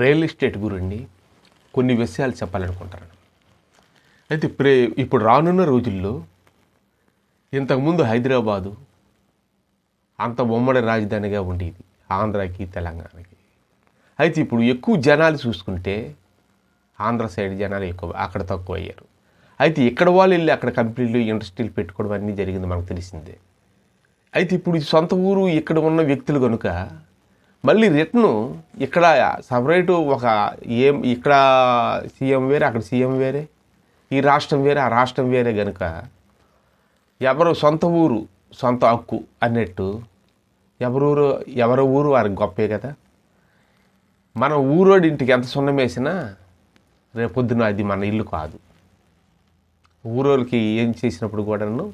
Real estate గురించి కొన్ని విషయాలు చెప్పాలనుకుంటాను అయితే ఇప్పుడే ఇప్పుడు రానున్న రోజుల్లో ఇంతకుముందు హైదరాబాదు అంత ఉమ్మడి రాజధానిగా ఉండేది ఆంధ్రాకి తెలంగాణకి. అయితే ఇప్పుడు ఎక్కువ జనాలు చూసుకుంటే ఆంధ్ర సైడ్ జనాలు ఎక్కువ అక్కడ తక్కువ అయ్యారు. అయితే ఇక్కడ వాళ్ళు వెళ్ళి అక్కడ కంపెనీలు ఇండస్ట్రీలు పెట్టుకోవడం అన్నీ జరిగింది మనకు తెలిసిందే. అయితే ఇప్పుడు సొంత ఊరు ఇక్కడ ఉన్న వ్యక్తులు కనుక మళ్ళీ రిటర్ను ఇక్కడ సపరేటు ఒక ఏం ఇక్కడ సీఎం వేరే అక్కడ సీఎం వేరే ఈ రాష్ట్రం వేరే ఆ రాష్ట్రం వేరే కనుక ఎవరు సొంత ఊరు సొంత హక్కు అన్నట్టు ఎవరూరు ఎవరి ఊరు వారికి గొప్పే కదా. మన ఊరోడి ఇంటికి ఎంత సున్నం వేసినా రేపొద్దున అది మన ఇల్లు కాదు. ఊరోళ్ళకి ఏం చేసినప్పుడు కూడాను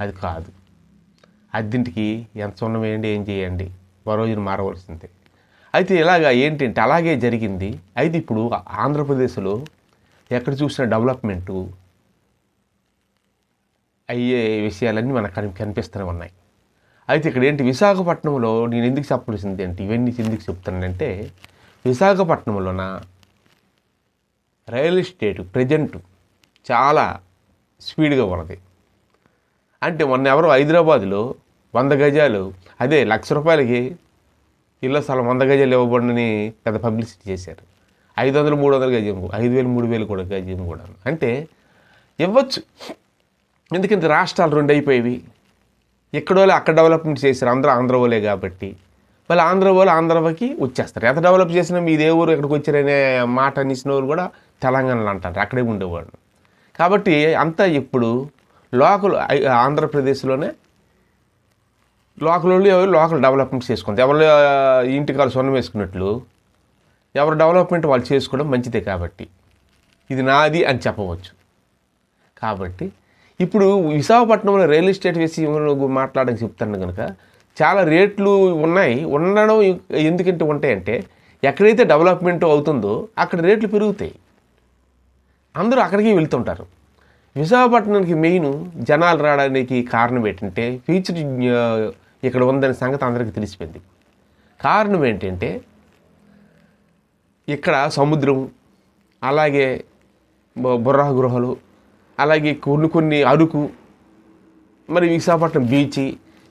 అది కాదు. అద్దింటికి ఎంత సున్నం వేయండి ఏం చేయండి. ఓ రోజున మారవలసిందే. అయితే ఇలాగా ఏంటంటే అలాగే జరిగింది. అయితే ఇప్పుడు ఆంధ్రప్రదేశ్లో ఎక్కడ చూసిన డెవలప్మెంటు అయ్యే విషయాలన్నీ మనకు కని కనిపిస్తూనే ఉన్నాయి. అయితే ఇక్కడ ఏంటి విశాఖపట్నంలో నేను ఎందుకు చెప్పవలసింది ఏంటి ఇవన్నీ ఎందుకు చెప్తానంటే విశాఖపట్నంలోన రియల్ ఎస్టేట్ ప్రజెంట్ చాలా స్పీడ్గా ఉన్నది. అంటే మొన్న ఎవరో హైదరాబాద్లో వంద గజాలు. అదే లక్ష రూపాయలకి ఇళ్ళ స్థలం వంద గజాలు ఇవ్వబడినని పెద్ద పబ్లిసిటీ చేశారు. ఐదు వందలు మూడు వందల గజం ఐదు వేలు మూడు వేలు కూడా గజం కూడా. అంటే ఇవ్వచ్చు. ఎందుకంటే రాష్ట్రాలు రెండు అయిపోయేవి. ఎక్కడో అక్కడ డెవలప్మెంట్ చేశారు. అందరూ ఆంధ్ర వాళ్ళే కాబట్టి. మళ్ళీ ఆంధ్ర వాళ్ళు ఆంధ్రకి వచ్చేస్తారు. ఎంత డెవలప్ చేసినా మీ ఊరు ఎక్కడికి వచ్చారనే మాట అనేసిన వాళ్ళు కూడా తెలంగాణలో అంటారు. అక్కడే ఉండేవాళ్ళు. కాబట్టి అంతా ఇప్పుడు లోకల్ ఆంధ్రప్రదేశ్లోనే లోకల్ వాళ్ళు ఎవరు లోకల్ డెవలప్మెంట్ చేసుకుంది ఎవరు ఆ, సొన్నం వేసుకున్నట్లు ఎవరు డెవలప్మెంట్ వాళ్ళు చేసుకోవడం మంచిదే కాబట్టి. ఇది నాది అని చెప్పవచ్చు. కాబట్టి ఇప్పుడు విశాఖపట్నంలో రియల్ ఎస్టేట్ విషయంలో మాట్లాడడానికి చెప్తాను కనుక చాలా రేట్లు ఉన్నాయి. ఉండడం ఎందుకంటే ఉంటాయంటే ఎక్కడైతే డెవలప్మెంట్ అవుతుందో అక్కడ రేట్లు పెరుగుతాయి. అందరూ అక్కడికి వెళ్తుంటారు. విశాఖపట్నానికి మెయిన్ జనాలు రావడానికి కారణం ఏంటంటే ఫ్యూచర్ ఇక్కడ ఉందనే సంగతి అందరికీ తెలిసిపోయింది. కారణం ఏంటంటే ఇక్కడ సముద్రం అలాగే బుర్రా గృహలు అలాగే కొన్ని కొన్ని అరకు మరి విశాఖపట్నం బీచ్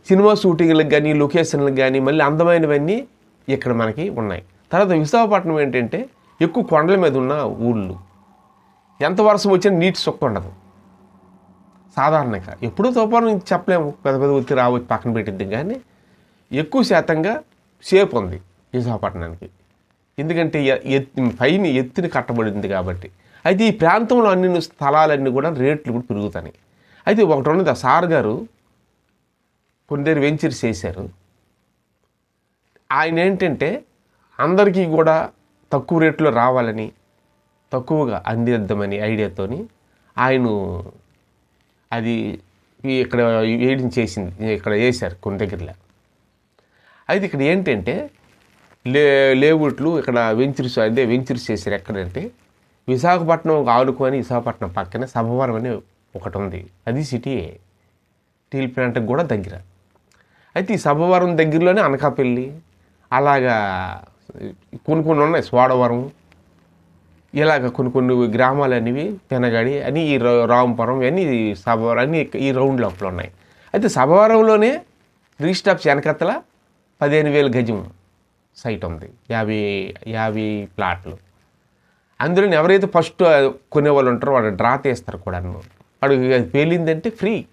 సినిమా షూటింగ్లకు కానీ లొకేషన్లకు కానీ మళ్ళీ అందమైనవన్నీ ఇక్కడ మనకి ఉన్నాయి. తర్వాత విశాఖపట్నం ఏంటంటే ఎక్కువ కొండల మీద ఉన్న ఊళ్ళు. ఎంత వర్షం వచ్చినా నీటి సుక్క ఉండదు. సాధారణంగా. ఎప్పుడూ తుఫాను చెప్పలేము. పెద్ద పెద్ద వచ్చి రావచ్చు పక్కన పెట్టిద్ది కానీ ఎక్కువ శాతంగా సేఫ్ ఉంది విశాఖపట్నానికి ఎందుకంటే ఎత్ పైన ఎత్తుని కట్టబడింది కాబట్టి. అయితే ఈ ప్రాంతంలో అన్ని స్థలాలన్నీ కూడా రేట్లు కూడా పెరుగుతాయి అయితే ఒకటి ఉన్నది ఆ సార్ గారు కొన్ని వెంచర్స్ చేశారు. ఆయన ఏంటంటే అందరికీ కూడా తక్కువ రేట్లో రావాలని తక్కువగా అందిద్దామని ఐడియాతోని ఆయన అది ఇక్కడ వేయడం చేసింది ఇక్కడ వేశారు కొన్ని దగ్గరలో. అయితే ఇక్కడ ఏంటంటే లే లేవుట్లు ఇక్కడ వెంచర్స్ అదే వెంచర్స్ చేశారు ఎక్కడంటే విశాఖపట్నం ఆనుకొని విశాఖపట్నం పక్కన సభవరం అని ఒకటి ఉంది. అది సిటీయే స్టీల్ ప్లాంట్కి కూడా దగ్గర. అయితే ఈ సభవరం దగ్గరలోనే అనకాపల్లి అలాగా కొన్ని కొన్ని ఉన్నాయి సోడవరం ఇలాగ కొన్ని కొన్ని గ్రామాలు అనేవి పెనగాడి అని ఈ రా- రామపురం ఇవన్నీ సభవరం అన్ని ఈ రౌండ్ లోపల ఉన్నాయి. అయితే సభవరంలోనే రీస్టాప్స్ చెనకత్తల పదిహేను వేల గజం సైట్ ఉంది. యాభై యాభై ప్లాట్లు. అందులో ఎవరైతే ఫస్ట్ కొనేవాళ్ళు ఉంటారో వాళ్ళు డ్రా తీస్తారు కూడా వాడు అది పేలిందంటే ఫ్రీ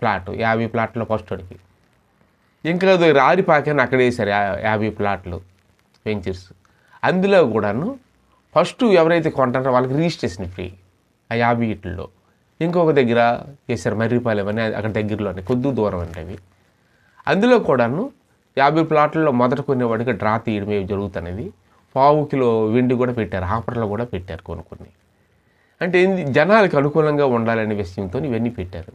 ప్లాట్ యాభై ప్లాట్లో ఫస్ట్ వాడికి ఇంకా రారిపాకని అక్కడ వేశారు యాభై ప్లాట్లు వెంచర్స్. అందులో కూడాను ఫస్ట్ ఎవరైతే కొంటారో వాళ్ళకి రిజిస్ట్రేషన్ ఫ్రీ ఆ యాభై ఇట్లో. ఇంకొక దగ్గర చేశారు మర్రిపాలెం అని అక్కడ దగ్గరలోనే కొద్ది దూరం అంటే అందులో కూడాను యాభై ప్లాట్లలో మొదట కొనేవాడికి డ్రా తీయడం ఏమి జరుగుతున్నది పావు కిలో వెండి కూడా పెట్టారు ఆఫర్లో కూడా పెట్టారు కొన్ని కొన్ని అంటే ఏంది జనాలకు అనుకూలంగా ఉండాలనే విషయంతో ఇవన్నీ పెట్టారు.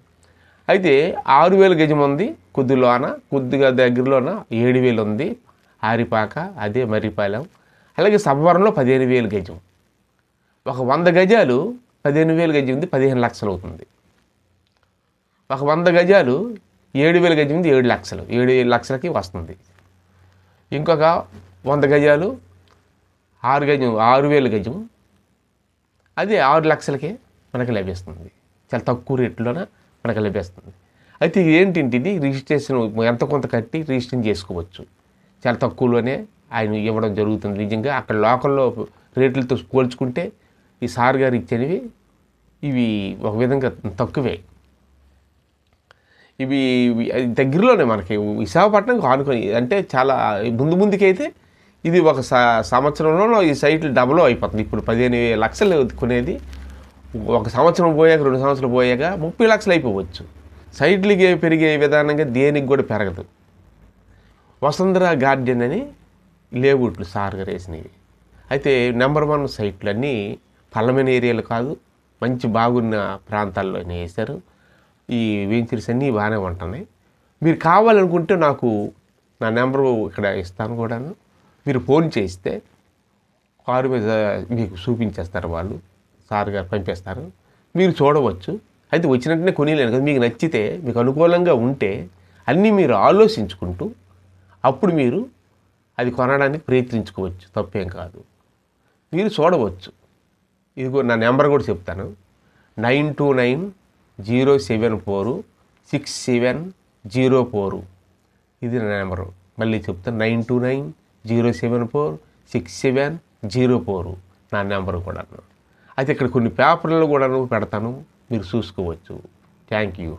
అయితే ఆరు వేల గజం ఉంది కొద్దిలోన కొద్దిగా దగ్గరలోన ఏడు వేలు ఉంది. ఆరిపాక అదే మర్రిపాలెం అలాగే సబ్వరంలో పదిహేను వేలు గజం. ఒక వంద గజాలు పదిహేను వేలు గజం ఉంది పదిహేను లక్షలు అవుతుంది. ఒక వంద గజాలు ఏడు వేల గజం ఉంది ఏడు లక్షలు ఏడు లక్షలకి వస్తుంది. ఇంకొక వంద గజాలు ఆరు గజం ఆరు వేలు గజం అది ఆరు లక్షలకే మనకు లభిస్తుంది. చాలా తక్కువ రేట్లోన మనకు లభిస్తుంది. అయితే ఇది ఏంటంటే ఇది రిజిస్ట్రేషన్ ఎంత కొంత కట్టి రిజిస్ట్రేషన్ చేసుకోవచ్చు. చాలా తక్కువలోనే ఆయన ఇవ్వడం జరుగుతుంది. నిజంగా అక్కడ లోకల్లో రేట్లతో పోల్చుకుంటే ఈ సార్ గారు ఇచ్చినవి ఇవి ఒక విధంగా తక్కువే. ఇవి దగ్గరలోనే మనకి విశాఖపట్నంకి ఆనుకొని అంటే చాలా ముందు ముందుకైతే ఇది ఒక స- సంవత్సరంలో ఈ సైట్లు డబుల్ అయిపోతుంది. ఇప్పుడు పదిహేను లక్షలు కొనేది ఒక సంవత్సరం పోయాక రెండు సంవత్సరాలు పోయాక ముప్పై లక్షలు అయిపోవచ్చు. సైట్లకి పెరిగే విధానంగా దేనికి కూడా పెరగదు. వసుంధర గార్డెన్ అని లేవుట్లు సార్గా వేసినవి. అయితే నెంబర్ వన్ సైట్లు అన్నీ పల్లమైన ఏరియాలు కాదు మంచి బాగున్న ప్రాంతాల్లోనే వేశారు. ఈ వెంచర్స్ అన్నీ బాగానే ఉంటున్నాయి. మీరు కావాలనుకుంటే నాకు నా నెంబరు ఇక్కడ ఇస్తాను కూడాను. మీరు ఫోన్ చేస్తే కారు మీద మీకు చూపించేస్తారు వాళ్ళు సార్ గారు పంపిస్తారు. మీరు చూడవచ్చు. అయితే వచ్చినట్టునే కొనిలేను కదా మీకు నచ్చితే మీకు అనుకూలంగా ఉంటే అన్నీ మీరు ఆలోచించుకుంటూ అప్పుడు మీరు అది కొనడానికి ప్రయత్నించుకోవచ్చు తప్పేం కాదు. మీరు చూడవచ్చు. ఇదిగో నా నెంబర్ కూడా చెప్తాను. Nine two nine zero seven four six seven zero four. ఇది నా నెంబరు. మళ్ళీ చెప్తాను. Nine two nine zero seven four six seven zero four. నా నెంబర్ కూడాను. అయితే ఇక్కడ కొన్ని పేపర్లు కూడాను పెడతాను. మీరు చూసుకోవచ్చు. Thank you.